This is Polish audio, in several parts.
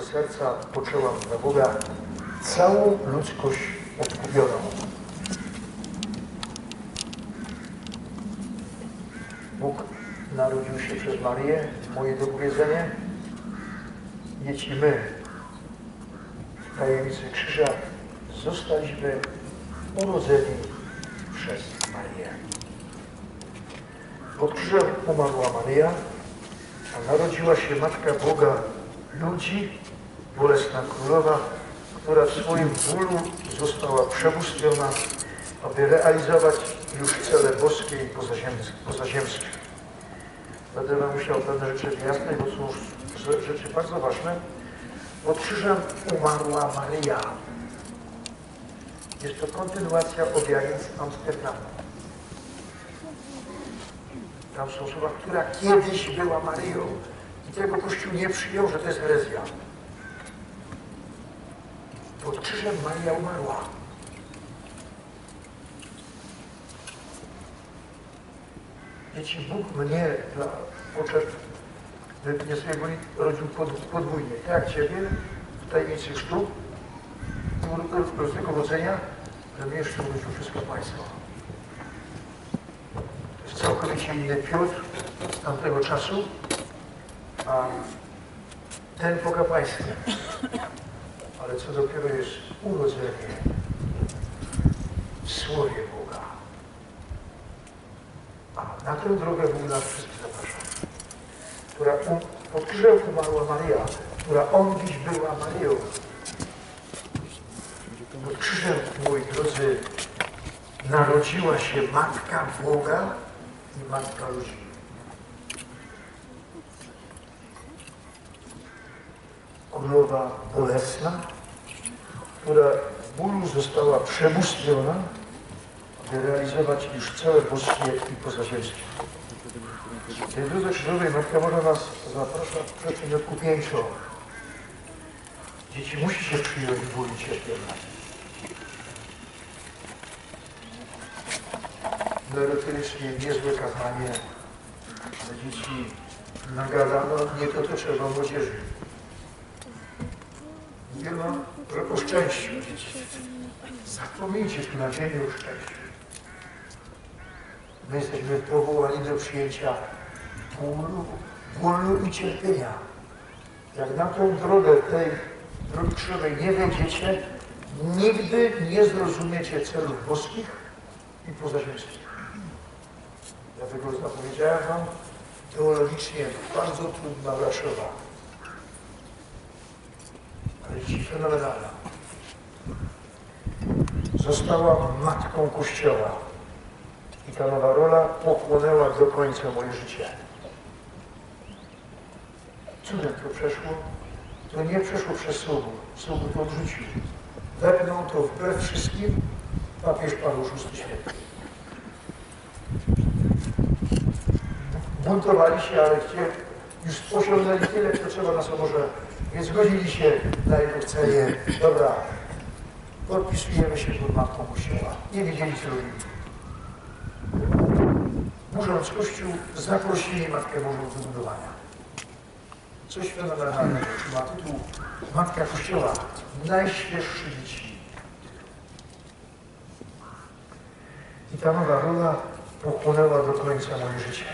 swojego serca poczęłam dla Boga całą ludzkość odkupioną. Bóg narodził się przez Marię, moje dopowiedzenie. Dzieci my, w tajemnicy krzyża, zostaliśmy urodzeni przez Marię. Pod krzyżem umarła Maryja, a narodziła się Matka Boga ludzi, bolesna królowa, która w swoim bólu została przebóstwiona, aby realizować już cele boskie i pozaziemskie. pozaziemskie. Będę wam musiał pewne rzeczy wyjaśnić, bo są rzeczy bardzo ważne. Pod krzyżem umarła Maryja. Jest to kontynuacja obietnic Amsterdamu. Tam są słowa, która kiedyś była Maryją. I tego Kościół nie przyjął, że to jest herezja. Pod krzyżem Maria umarła. Dzieci, Bóg mnie dla potrzeb wypnie swojego rodził pod, podwójnie. Tak Ciebie, w tajemnicy chrztu, prostego rodzenia, że mnie jeszcze urodził wszystko Państwo. To jest całkowicie inny Piotr z tamtego czasu, a ten pogapański. Ale co dopiero jest urodzenie w Słowie Boga. A na tę drogę Bóg nas wszystkich zaprasza. Która pod krzyżem umarła Maria, która on dziś była Marią. Pod krzyżem, moi drodzy, narodziła się Matka Boga i Matka ludzi. Królowa bolesna, która w bólu została przebóstwiona, aby realizować już całe boskie i pozaziemskie. W tej drodze krzyżowej Matka Boża nas zaprasza w przeczyn odkupieńczą. Dzieci musi się przyjąć ból i cierpienia. Merytorycznie niezłe kazanie, ale dzieci nagadano, nie trzeba młodzieży. Nie ma, o szczęściu. Zapomnijcie tu na dzień o szczęściu. My jesteśmy powołani do przyjęcia bólu, bólu i cierpienia. Jak na tą drogę tej drogi krzyżowej nie wejdziecie, nigdy nie zrozumiecie celów boskich i pozaziemskich. Dlatego zapowiedziałem wam teologicznie bardzo trudna Raszowa. Fenomenalna. Została matką Kościoła. I ta nowa rola pochłonęła do końca moje życie. Cudem to przeszło. To nie przeszło przez Sobór. Sobór to odrzucił. Wepnął to wbrew wszystkim papież Paweł VI Święty. Buntowali się, ale chcieli, już osiągnęli tyle, co trzeba na Soborze, więc zgodzili się na cenie. Dobra, podpisujemy się pod Matką Kościoła. Nie wiedzieli, co robili. Burząc Kościół, zaprosili Matkę Bożą do budowania. Coś fenomenalnego. Ma tytuł Matka Kościoła. Najświeższy dzieci. I ta nowa rola pochłonęła do końca moje życie.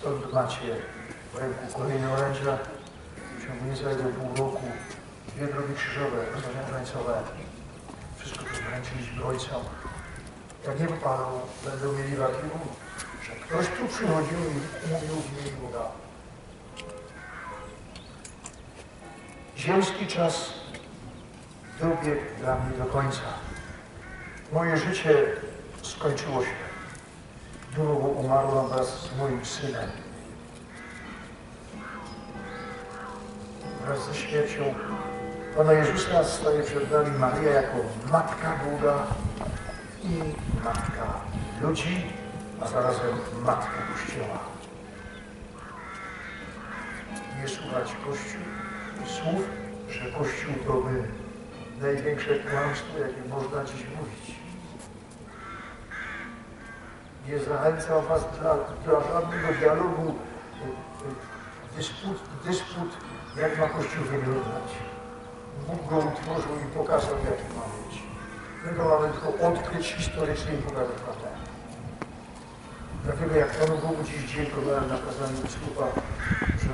Stąd macie w ręku kolejne orędzia. W ciągu niecałego pół roku dwie drogi krzyżowe, rozważania krańcowe. Wszystko to wręczyliśmy ojcom. Jak nie wypalą, będą mieli ruchu, że ktoś tu przychodził i mówił w imieniu Boga. Ziemski czas dobiegł dla mnie do końca. Moje życie skończyło się. Długo umarłam wraz z moim synem. Wraz ze śmiercią Pana Jezusa staje przed nami Maria jako Matka Boga i Matka ludzi, a zarazem Matka Kościoła. Nie słuchać Kościół słów, że Kościół to my. Największe kłamstwo, jakie można dziś mówić. Nie zachęcam Was dla żadnego dialogu, dysput, dysput jak ma Kościół wyglądać. Bóg go utworzył i pokazał, jaki ma być. My go mamy tylko odkryć historycznie i pokazać prawdę. Dlatego jak Panu Bogu dziś dziękowałem na kazaniu biskupa, że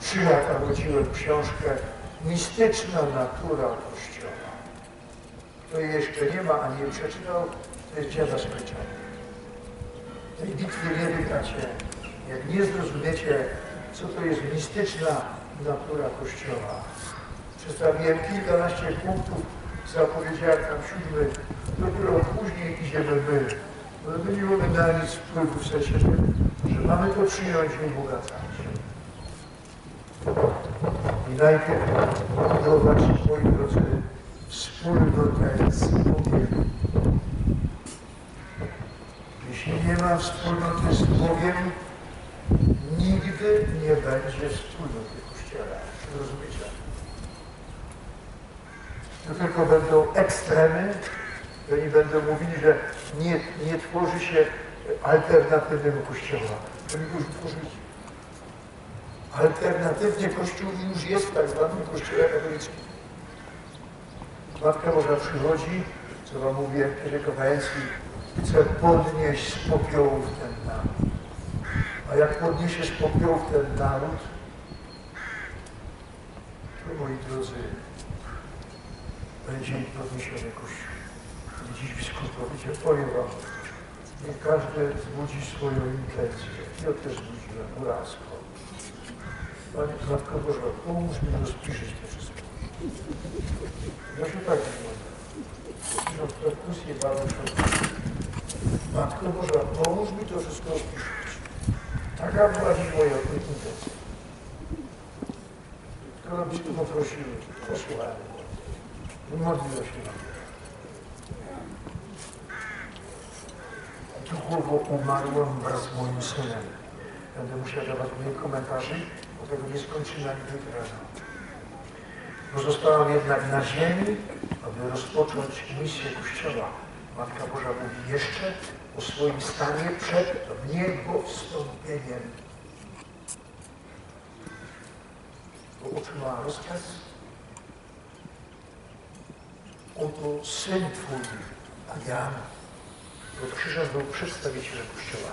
trzy lata wodziłem książkę Mistyczna natura Kościoła. Jej jeszcze nie ma, ani nie przeczytał, to jest dziada spryciany. Tej bitwy nie wygracie, jak nie zrozumiecie, co to jest mistyczna natura Kościoła. Przedstawiłem kilkanaście punktów, zapowiedziałem tam siódmy, dopiero później idziemy my. Ale my nie mamy na nic wpływu w sensie, że mamy to przyjąć i ubogacać. I najpierw budować, moi drodzy, wspólnotę z Bogiem. Nie ma wspólnoty z Bogiem, nigdy nie będzie wspólnoty. Czy rozumiecie? To tylko będą ekstremy, to oni będą mówili, że nie, nie tworzy się alternatywnego Kościoła. Oni już tworzyć alternatywnie Kościół już jest tak zwanym Kościele katolickim. Matka Boża przychodzi, co wam mówię w pierwszej chce podnieść z popiołów ten naród. A jak podniesie z popiołów ten naród, to moi drodzy, będzie podniesiony Kościół. I dziś biskup powiedział, powiem wam, niech każdy zbudzi swoją intencję. Ja też zbudziłem, urazko. Panie Matko Boża, pomóż mi rozpiszyć to wszystko. Ja się tak. Ksiądz perkusję bardzo Matko Boża, pomóż mi to wszystko rozpiszyć. Taka była dziś moja intencja. Skoro biskup poprosił, posłuchałem. Modliłem się na. Duchowo umarłem wraz z moim synem. Będę musiał dawać moje komentarze, bo tego nie skończymy ani jutro rano. Pozostałam jednak na ziemi, aby rozpocząć misję Kościoła. Matka Boża mówi jeszcze o swoim stanie przed niebowstąpieniem. Bo otrzymała rozkaz. Oto Syn Twój, a ja od krzyża był przedstawicielem Kościoła.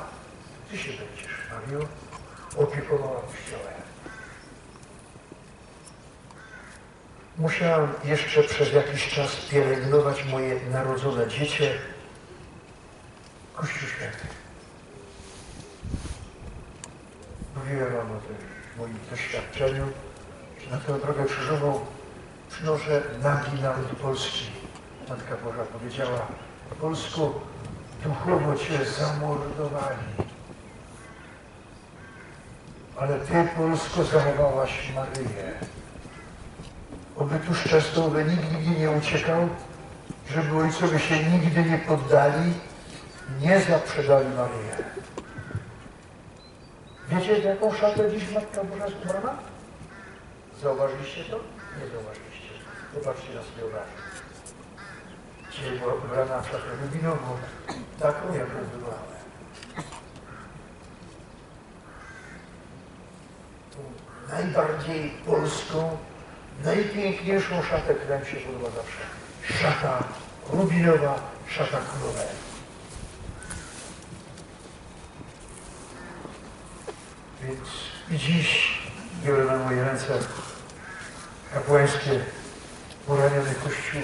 Ty się będziesz, Mario, opiekowała Kościołem. Musiałem jeszcze przez jakiś czas pielęgnować moje narodzone dziecię, Kościół Święty. Mówiłem wam o tym moim doświadczeniu, że na tę drogę krzyżową przynoszę nagi naród polski. Matka Boża powiedziała, Polsku, duchowo Cię zamordowali. Ale Ty, Polsko, zachowałaś Maryję. Oby tu szczęście nikt nigdy nie uciekał, żeby ojcowie się nigdy nie poddali, nie zaprzedali Maryję. Wiecie, jaką szatę dziś Matka Boża ubrana? Zauważyliście to? Nie zauważyliście. Zobaczcie na sobie obrazy. Dzisiaj była ubrana w szatę rubinową, taką wybrałem. Tą najbardziej polską, najpiękniejszą szatę, która mi się podoba zawsze. Szata rubinowa, szata królowa. Więc i dziś biorę na moje ręce kapłańskie poraniony Kościół,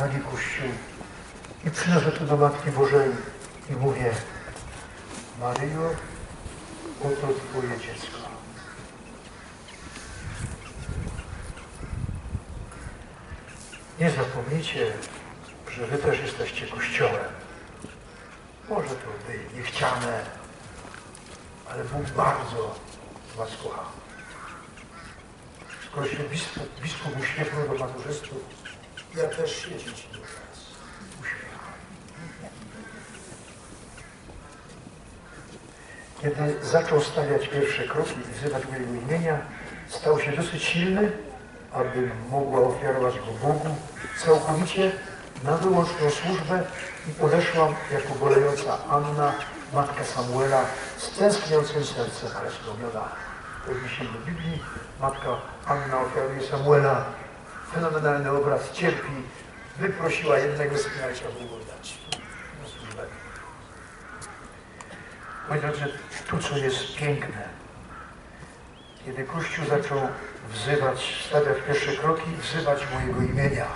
nagi Kościół i przynoszę to do Matki Bożej i mówię Maryjo, oto Twoje dziecko. Nie zapomnijcie, że Wy też jesteście Kościołem. Może to by niechciane, ale Bóg bardzo Was kocha. Skoro się biskup, biskup uśmiechnął do maturzystów, ja też się dzieci do Was uśmiecham. Kiedy zaczął stawiać pierwsze kroki i wzywać mojego imienia, stał się dosyć silny, aby mogła ofiarować go Bogu całkowicie na wyłączną służbę i odeszłam jako bolejąca Anna, matka Samuela, z tęskniącym sercem, ale spełniona. odniesienie do Biblii. Matka Anna ofiaruje Samuela. Fenomenalny obraz, cierpi. Wyprosiła jednego było go dać. Moi drodzy, tu co jest piękne, kiedy Kościół zaczął wzywać, stawiać pierwsze kroki, wzywać mojego imienia.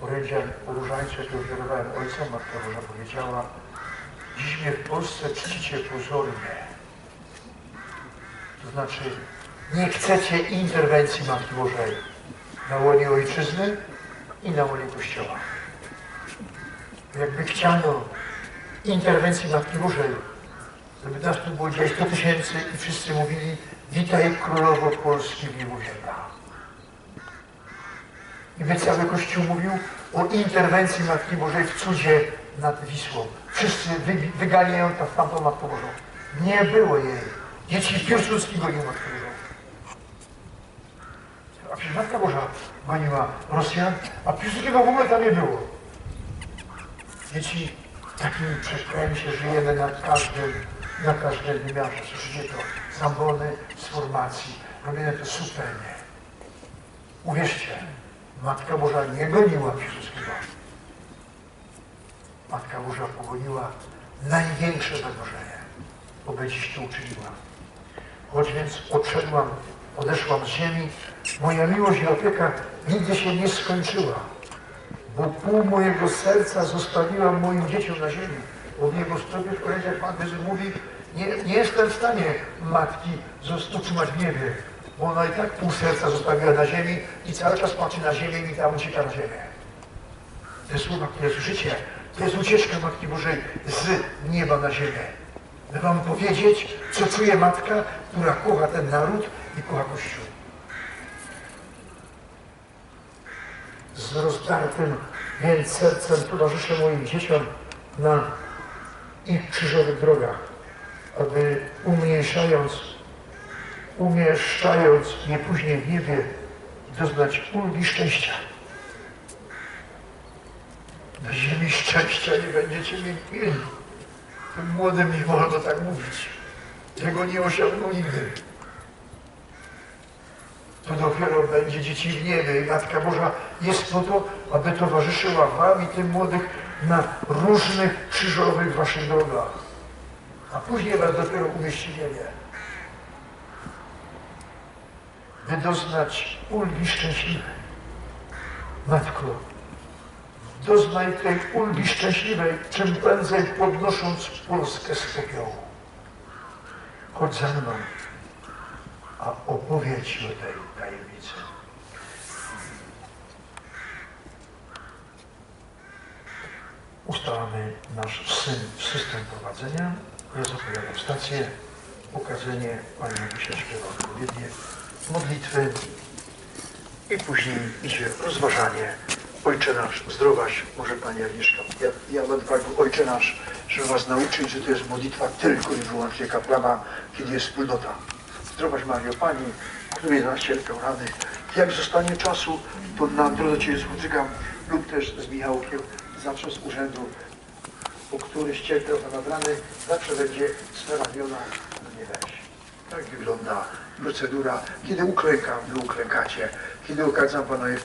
Orędzia Różańcze, to ofiarowałem ojca, Matka Boża powiedziała, dziś mnie w Polsce czcicie pozornie. To znaczy, nie chcecie interwencji Matki Bożej na łonie ojczyzny i na łonie Kościoła. Jakby chciano interwencji Matki Bożej, żeby nas tu było gdzieś 100 tysięcy i wszyscy mówili witaj królowo Polski w nieboziemia. I by cały Kościół mówił o interwencji Matki Bożej w cudzie nad Wisłą. Wszyscy wy, wyganiają ta tamtą Matkę Bożą. Nie było jej. Dzieci Piłsudski gonił Matkę Bożą. A przecież Matka Boża goniła Rosjan, a Piłsudskiego w ogóle tam nie było. Dzieci takimi przeszkolami się żyjemy na każdym, na każdym wymiarze. Słyszycie to? Zambony z formacji. Robimy to subtelnie. Uwierzcie, Matka Boża nie goniła Piłsudskiego. Matka Boża pogoniła największe zagrożenie, bo by dziś to uczyniła. Choć więc odszedłam, odeszłam z ziemi, moja miłość i opieka nigdy się nie skończyła, bo pół mojego serca zostawiłam moim dzieciom na ziemi. Bo w stopie w Pan Jezus mówi, nie, nie jestem w stanie matki utrzymać w niebie, bo ona i tak pół serca zostawiła na ziemi i cały czas patrzy na ziemię i tam ucieka na ziemię. Te słowa, które słyszycie, to jest ucieczka Matki Bożej z nieba na ziemię. By wam powiedzieć, co czuje matka, która kocha ten naród i kocha Kościół. Z rozdartym więc sercem towarzyszę moim dzieciom na ich krzyżowych drogach, aby umniejszając, umieszczając je później w niebie, doznać ulgi szczęścia. Na ziemi szczęścia nie będziecie mieli. Tym młodym nie wolno tak mówić. Tego nie osiągną nigdy. To dopiero będzie dzieci w niebie i Matka Boża jest po to, aby towarzyszyła wam i tym młodych na różnych krzyżowych waszych drogach. A później was dopiero umieści w niebie. By doznać ulgi szczęśliwej. Matko, doznaj tej ulgi szczęśliwej, czym prędzej podnosząc Polskę z popiołu. Chodź za mną, a opowiedz o tej tajemnicy. Ustalamy nasz system prowadzenia. Ja zapowiadam stację, pokazanie, Pani Magusia śpiewa odpowiednie modlitwy i później idzie rozważanie. Ojcze nasz, zdrowaś, może Pani Agnieszka. Ja, ja będę Panu Ojcze nasz, żeby Was nauczyć, że to jest modlitwa tylko i wyłącznie kaplana, kiedy jest wspólnota. Zdrowaś Mario, Pani, której nas cierpią rany. Jak zostanie czasu, to na drodze Cię spotykam lub też z Michałkiem zawsze z urzędu, po któryś cierpiał na rany, zawsze będzie sprawiona na nie weź. Tak wygląda procedura, kiedy uklękam, wy uklękacie, kiedy okazam Pana